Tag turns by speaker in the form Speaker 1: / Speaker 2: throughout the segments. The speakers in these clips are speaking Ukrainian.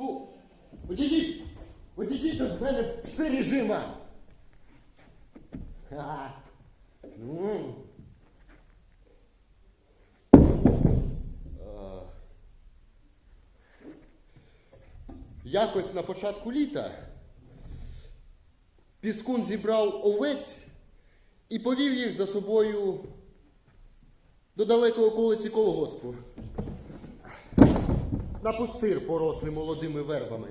Speaker 1: Фу! Одійдіть! Одійдіть від мене пси режима! Ха. М. А. Якось на початку літа Піскун зібрав овець і повів їх за собою до далекої околиці колгоспу. На пустир, порослий молодими вербами.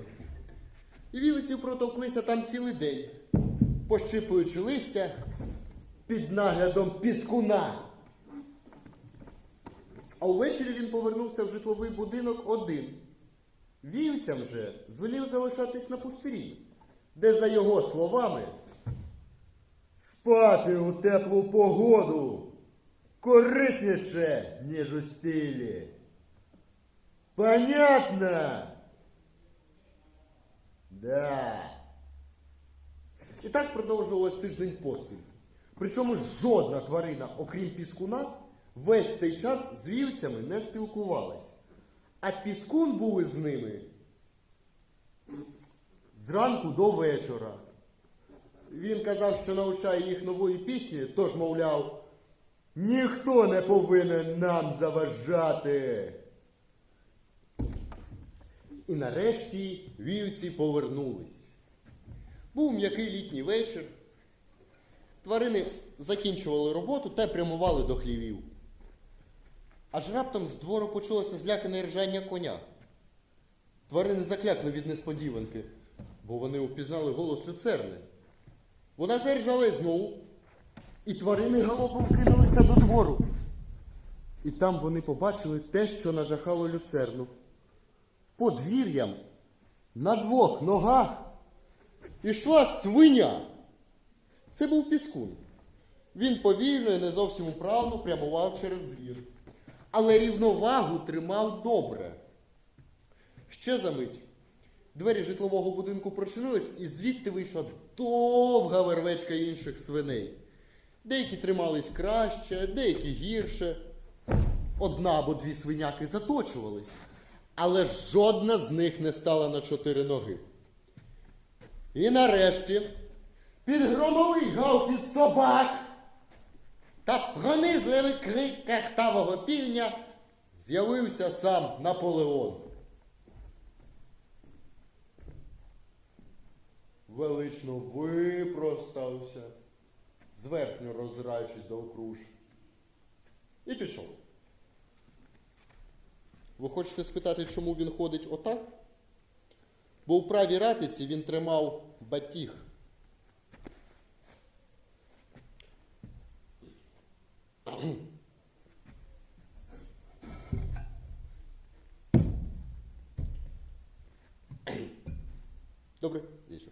Speaker 1: І вівиці протовклися там цілий день, пощипуючи листя під наглядом піскуна. А увечері він повернувся в житловий будинок один. Вівцям же звелів залишатись на пустирі, де, за його словами, спати у теплу погоду корисніше, ніж у стілі. Понятно? Да. І так продовжувалось тиждень поспіль. Причому жодна тварина, окрім піскуна, весь цей час з вівцями не спілкувалась. А піскун був із ними зранку до вечора. Він казав, що навчає їх нової пісні, тож, мовляв, ніхто не повинен нам заважати. І нарешті вівці повернулись. Був м'який літній вечір. Тварини закінчували роботу та прямували до хлівів. Аж раптом з двору почулося злякане ржання коня. Тварини заклякли від несподіванки, бо вони упізнали голос люцерни. Вона заржала знову, і тварини галопом кинулися до двору. І там вони побачили те, що нажахало люцерну. Подвір'ям на двох ногах ішла свиня. Це був піскун. Він повільно і не зовсім управно прямував через двір. Але рівновагу тримав добре. Ще за мить двері житлового будинку прочинились, і звідти вийшла довга вервечка інших свиней. Деякі тримались краще, деякі гірше. Одна або дві свиняки заточувались, але жодна з них не стала на чотири ноги. І нарешті, під громовий гавкіт собак та пронизливий крик картавого півня з'явився сам Наполеон. Велично випростався, зверхньо роззираючись до окруж. І пішов. Ви хочете спитати, чому він ходить отак? Бо у правій ратиці він тримав батіг. Добре, дійсно.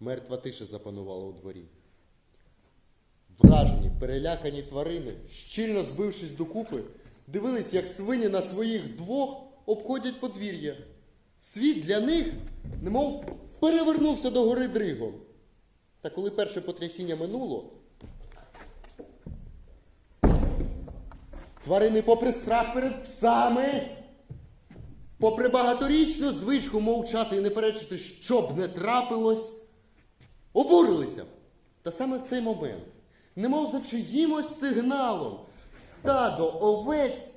Speaker 1: Мертва тиша запанувала у дворі. Вражені, перелякані тварини, щільно збившись докупи, дивились, як свині на своїх двох обходять подвір'я. Світ для них, немов перевернувся до гори дригом. Та коли перше потрясіння минуло, тварини, попри страх перед псами, попри багаторічну звичку мовчати і не перечити, що б не трапилось, обурилися. Та саме в цей момент, немов за чиїмось сигналом, стадо овець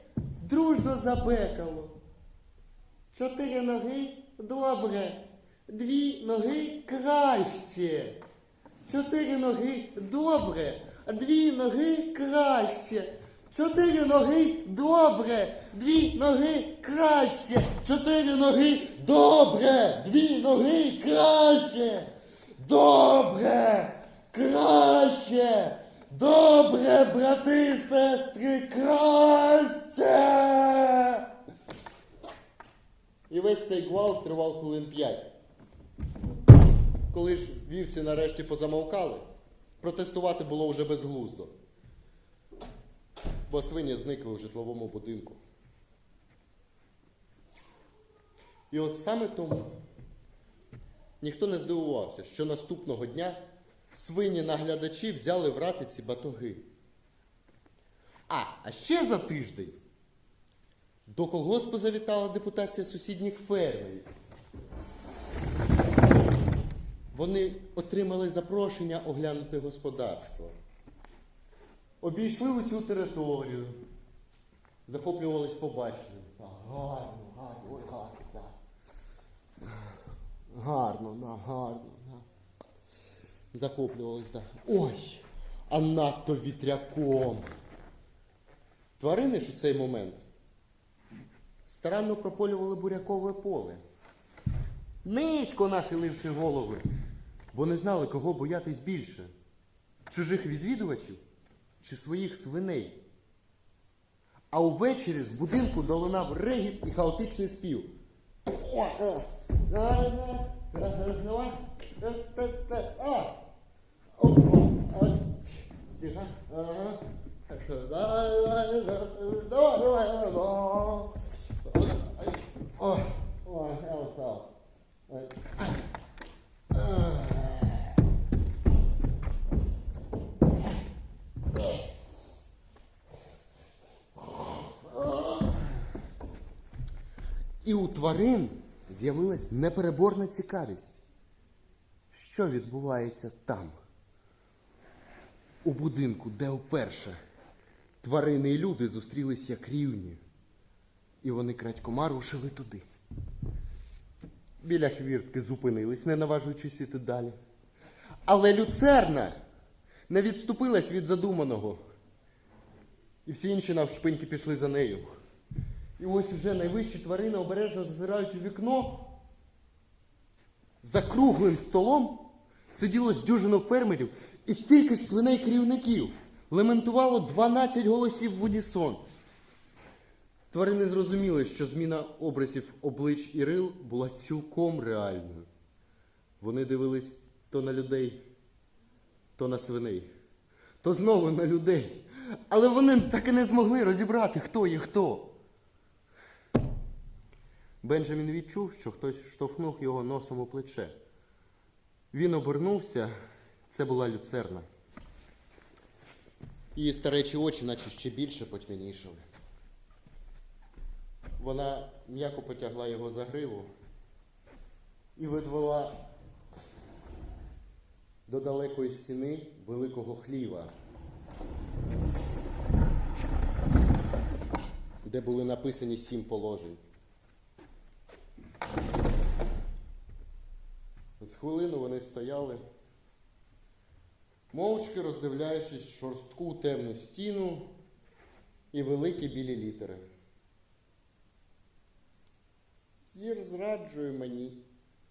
Speaker 1: дружно забекало. Чотири ноги добре, дві ноги краще. Чотири ноги добре, дві ноги краще. Чотири ноги добре, дві ноги краще. Чотири ноги добре, дві ноги краще. Добре, краще. Добре, брати і сестри, краще. І весь цей гвалт тривав хвилин п'ять. Коли ж вівці нарешті позамовкали, протестувати було вже безглуздо. Бо свині зникли у житловому будинку. І от саме тому ніхто не здивувався, що наступного дня свині наглядачі взяли в ратиці батоги. А, а ще за тиждень до колгоспу завітала депутація сусідніх фермерів. Вони отримали запрошення оглянути господарство. Обійшли усю територію. Захоплювались побаченням. Гарно, гарно, ой, гарно, так. Гарно, на, гарно, на. Захоплювались, так. Ой, а надто вітряком. Тварини ж у цей момент старанно прополювали бурякове поле. Низько нахиливши голови, бо не знали, кого боятись більше чужих відвідувачів чи своїх свиней. А увечері з будинку долинав регіт і хаотичний спів. Я устав. І у тварин з'явилась непереборна цікавість. Що відбувається там? У будинку, де вперше тварини і люди зустрілись як рівні. І вони крадькома рушили туди. Біля хвіртки зупинились, не наважуючись іти далі. Але люцерна не відступилась від задуманого. І всі інші навшпиньки пішли за нею. І ось уже найвищі тварини обережно зазирають у вікно. За круглим столом сиділо дюжину фермерів і стільки ж свиней керівників. Лементувало 12 голосів в унісон. Тварини зрозуміли, що зміна образів облич і рил була цілком реальною. Вони дивились то на людей, то на свиней, то знову на людей. Але вони так і не змогли розібрати, хто є хто. Бенджамін відчув, що хтось штовхнув його носом у плече. Він обернувся, це була люцерна. Її старечі очі, наче ще більше потьмянішали. Вона м'яко потягла його за гриву і видвела до далекої стіни великого хліва, де були написані сім положень. З хвилину вони стояли, мовчки роздивляючись шорстку темну стіну і великі білі літери. Зір зраджує мені,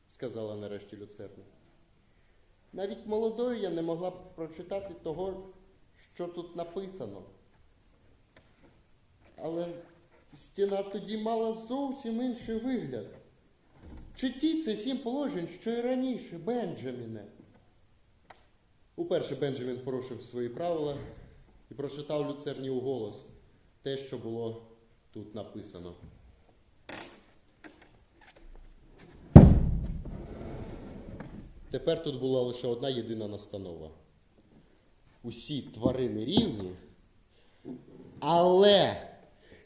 Speaker 1: сказала нарешті люцерна. Навіть молодою я не могла б прочитати того, що тут написано. Але стіна тоді мала зовсім інший вигляд. Чи це сім положень, що й раніше, Бенджаміне? Уперше Бенджамін порушив свої правила і прочитав люцерні у голос те, що було тут написано. Тепер тут була лише одна єдина настанова. Усі тварини рівні, але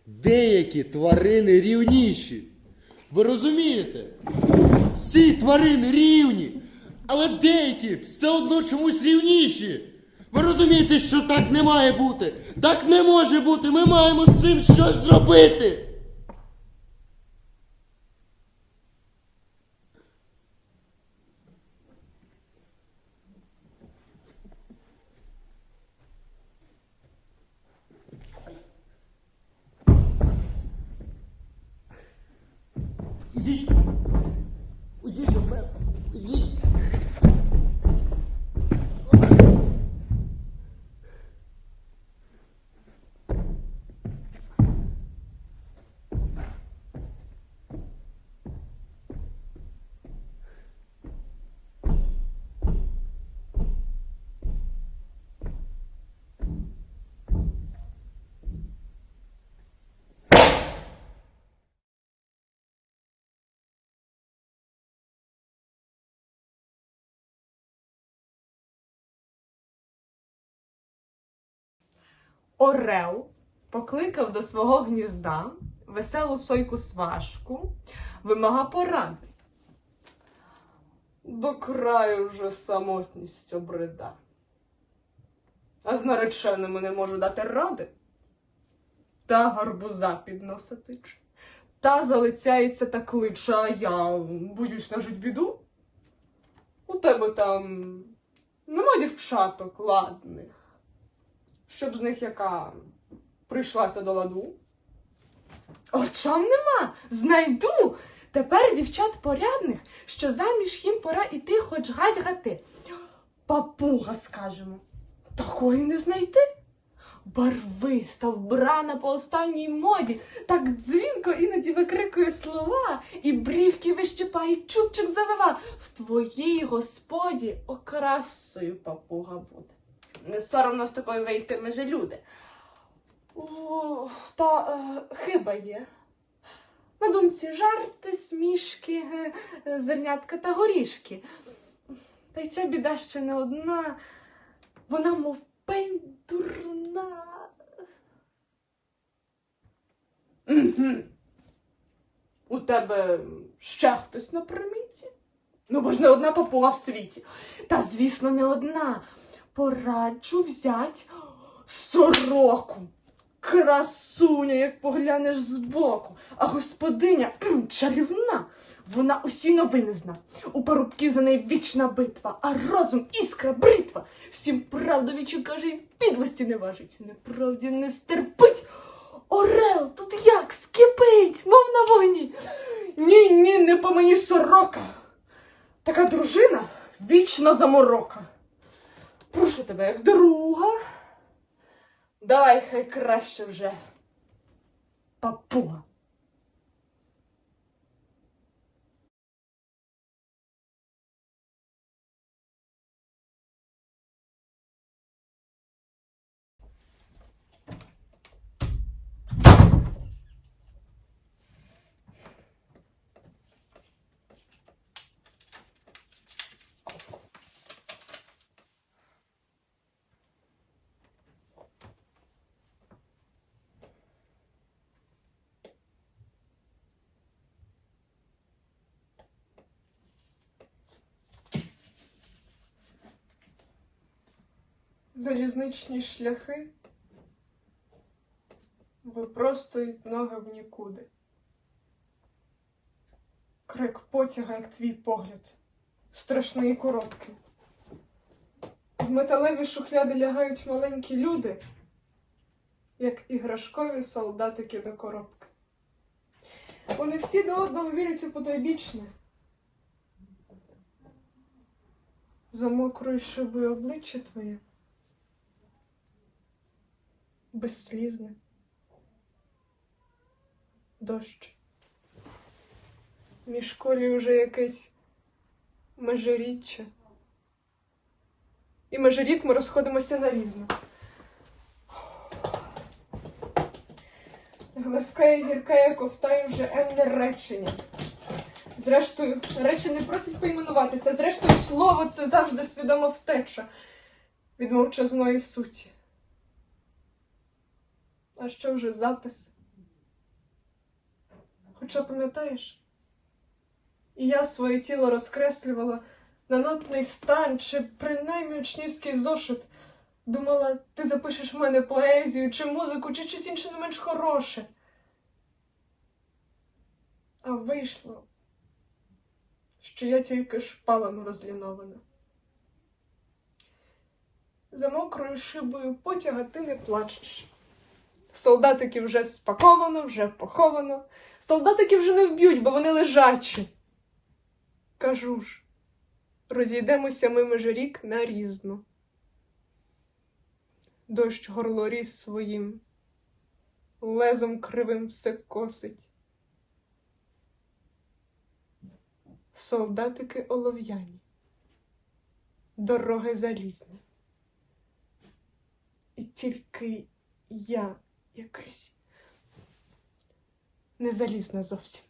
Speaker 1: деякі тварини рівніші. Ви розумієте? Всі тварини рівні, але деякі все одно чомусь рівніші. Ви розумієте, що так не має бути? Так не може бути. Ми маємо з цим щось зробити.
Speaker 2: Орел покликав до свого гнізда веселу сойку сважку, вимага поради. До краю вже самотність обрида. А з нареченими не можу дати ради. Та гарбуза під носа та залицяється та кличе, а я боюсь нажить біду. У тебе там нема дівчаток ладних, щоб з них яка прийшлася до ладу. Очам нема, знайду. Тепер дівчат порядних, що заміж їм пора іти хоч гать гати. Папуга, скажемо. Такої не знайти. Барвиста, вбрана по останній моді, так дзвінко іноді викрикує слова, і брівки вищипає, і чубчик завива. В твоїй господі окрасою папуга буде. Соромно з такою вийти межі люди. О, та е, хиба є. На думці жарти, смішки, е, зернятка та горішки. Та й ця біда ще не одна. Вона, мов пень дурна. Угу. У тебе ще хтось на приміті? Ну, бо ж не одна папуга в світі. Та, звісно, не одна. Пораджу взять сороку. Красуня, як поглянеш збоку, а господиня чарівна. Вона усі новини зна. У парубків за неї вічна битва, а розум іскра бритва. Всім правду вічі каже, і підлості не важить. Неправді не стерпить. Орел тут як скипить, мов на вогні. Ні, ні, не по мені сорока. Така дружина вічна заморока. Прошу тебе, як друга. Давай хай краще вже. Папуга. Залізничні шляхи випростують ноги в нікуди. Крик потяга, як твій погляд, страшний і короткий. В металеві шухляди лягають маленькі люди, як іграшкові солдатики до коробки. Вони всі до одного вірять у потойбічне. За мокрою шибою обличчя твоє безслізне. Дощ. Між колі вже якесь межиріччя. І межирік ми розходимося нарізно. Гладка і гірка, як ковтаю вже енне речення. Зрештою, речі не просять поіменуватися. Зрештою, слово це завжди свідома втеча від мовчазної суті. А що вже запис? Хоча пам'ятаєш, і я своє тіло розкреслювала на нотний стан чи принаймні учнівський зошит. Думала, ти запишеш в мене поезію, чи музику, чи щось інше не менш хороше. А вийшло, що я тільки шпалами розлінована. За мокрою шибою потяга ти не плачеш. Солдатики вже спаковано, вже поховано. Солдатики вже не вб'ють, бо вони лежачі. Кажу ж, розійдемося ми межирік нарізно. Дощ горлоріз своїм, лезом кривим все косить. Солдатики олов'яні, дороги залізні. І тільки я якась незалізна зовсім.